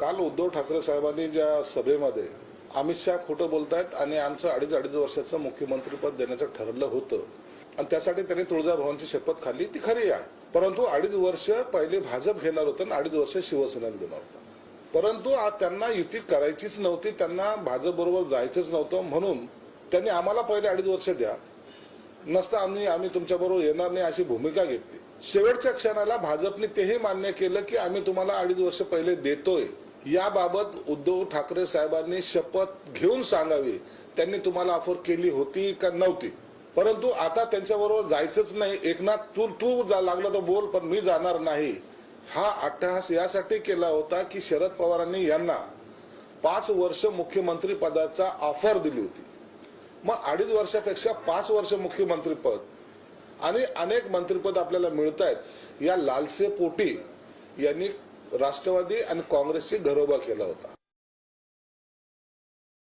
काल उद्धव ठाकरे साहेबांनी ज्या सभेमध्ये अमित शहा खोटं बोलतायत आणि आमचं अडीच अडीच वर्षाचं मुख्यमंत्रीपद देण्याचं ठरलं होतं आणि त्यासाठी त्यांनी तुळजाभवानची शपथ खाल्ली ती खरी आहे. परंतु अडीच वर्ष पहिले भाजप घेणार होतं आणि अडीच वर्ष शिवसेनेला देणार होतं. परंतु आज त्यांना युती करायचीच नव्हती त्यांना भाजप बरोबर जायचंच नव्हतं म्हणून त्यांनी आम्हाला पहिले अडीच वर्ष द्या. नसता आम्ही आम्ही तुमच्याबरोबर येणार नाही अशी भूमिका घेतली. शेवटच्या क्षणाला भाजपने तेही मान्य केलं की आम्ही तुम्हाला अडीच वर्ष पहिले देतोय. याबाबत उद्धव ठाकरे साहेबांनी शपथ घेऊन सांगावी. त्यांनी तुम्हाला ऑफर केली होती का नव्हती? परंतु आता त्यांच्याबरोबर जायचंच नाही. एकनाथ तू तू जा- लागला तर बोल पण मी जाणार नाही. हा अट्टहास यासाठी केला होता की शरद पवारांनी यांना पाच वर्ष मुख्यमंत्री पदाचा ऑफर दिली होती. मग अडीच वर्षापेक्षा पाच वर्ष मुख्यमंत्रीपद आणि अनेक मंत्रीपद आपल्याला मिळत आहेत या लालसे पोटी यांनी राष्ट्रवादी आणि काँग्रेसची घरोबा केला होता.